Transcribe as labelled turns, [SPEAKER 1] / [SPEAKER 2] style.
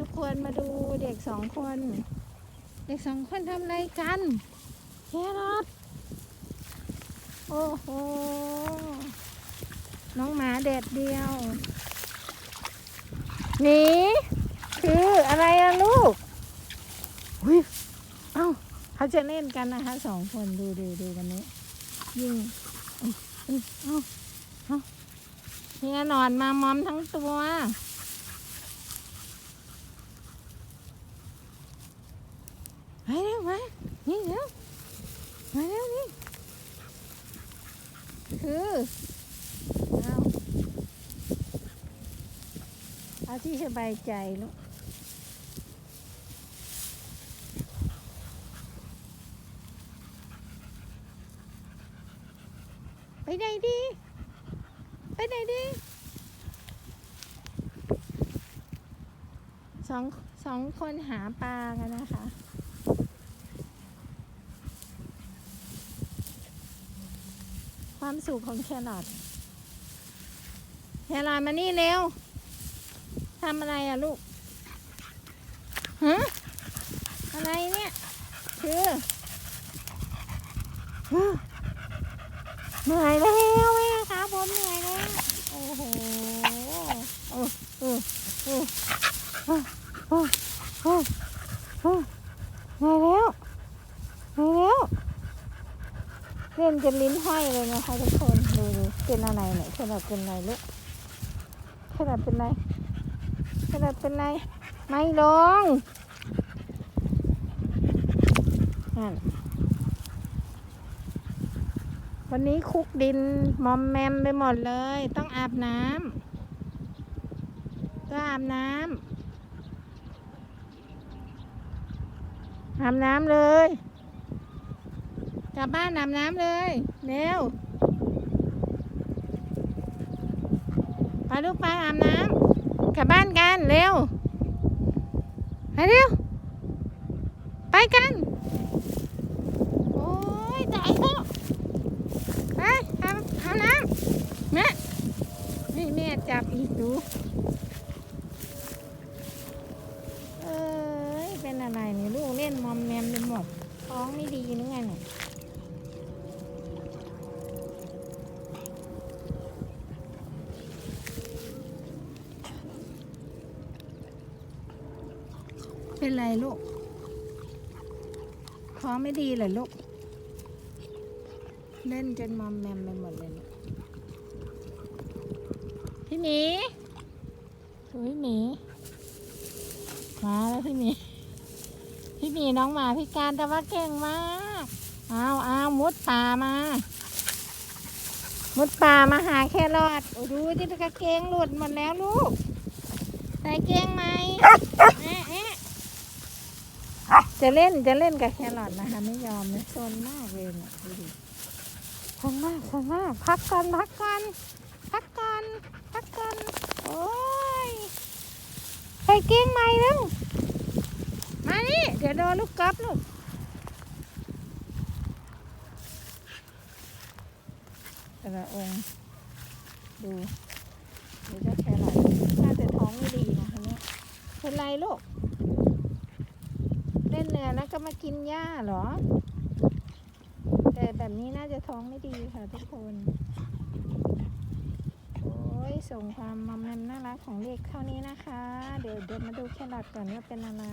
[SPEAKER 1] ทุกคนมาดูเด็กสองคน เด็กสองคนทำอะไรกันแครอทโอ้โห น้องหมาเด็ดเดียวนี่คืออะไรอะลูกอุ้ยเอ้าเขาจะเล่นกันนะคะสองคนดูดูดูวันนี้ยิงเอ้าเอ้าเฮียหนอนมามอมทั้งตัว ไปเร็วมานี่เร็วมาเร็วนี่คือเอาเอาที่สบายใจลูกไปไหนดีไปไหนดีสองสองคนหาปลากันนะคะ ความสุขของแครอทแครอทมานี่เร็วทำอะไรอะลูกฮะอะไรเนี่ยคือเหนื่อยแล้วแม่ครับผมเหนื่อยแล้วโอ้โหโอ้โอ้โอ้โอ้โอ้โอ้โอ้เหนื่อยแล้วเหนื่อยแล้ว เล่นจนลิ้นห้อยเลยนะคะทุกคนดูดูเป็นอะไรเนี่ยขนาดเป็นอะไรลูกขนาดเป็นไรขนาดเป็นไรไม่ลงนั่นวันนี้คุกดินมอมแมมไปหมดเลย ต้องอาบน้ำต้องอาบน้ำอาบน้ำเลย กลับบ้านอาบน้ำเลยเร็วไปลูกไปอาบน้ำกลับบ้านกันเร็วไปเร็ว ไปกัน โอ้ยตายแล้วไปอาบอาบน้ำแม่นี่แม่จับอีกดูเอ้ยเป็นอะไรนี่ลูกเล่นมอมแมมไปหมดท้องไม่ดีนึกไงเนี่ย เป็นไรลูกท้องไม่ดีเหรอลูก เล่นจนมอมแมมไปหมดเลยลูกพี่หมีดูพี่หมี มาแล้วพี่หมี พี่หมีน้องหมาพิการแต่ว่าเก่งมากอ้าวอ้าวมุดป่ามา มุดป่ามาหาแครอทโอ้ดูที่กางเกงหลุดหมดแล้วลูกใส่เกงไหมแอะแอะ จะเล่นจะเล่นกับแครอทนะคะ ไม่ยอมนะซนมากเลยเนี่ยดูดิซนมากซนมากพักก่อนพักก่อนพักก่อนพักก่อนโอ้ยใส่เก้งใหม่แล้วมานี่เดี๋ยวโดนลูกกอล์ฟลูกแต่ละองค์ดูดูเจ้าแครอทน่าจะท้องไม่ดีนะคะเนี่ยเป็นไรลูก นื่อยแล้วก็มากินหญ้าเหรอ แต่แบบนี้น่าจะท้องไม่ดีค่ะทุกคน โอ้ยส่งความมอมแมมน่ารักของเด็กเท่านี้นะคะ เดี๋ยวเดี๋ยวมาดูแครอทก่อนว่าเป็นอะไร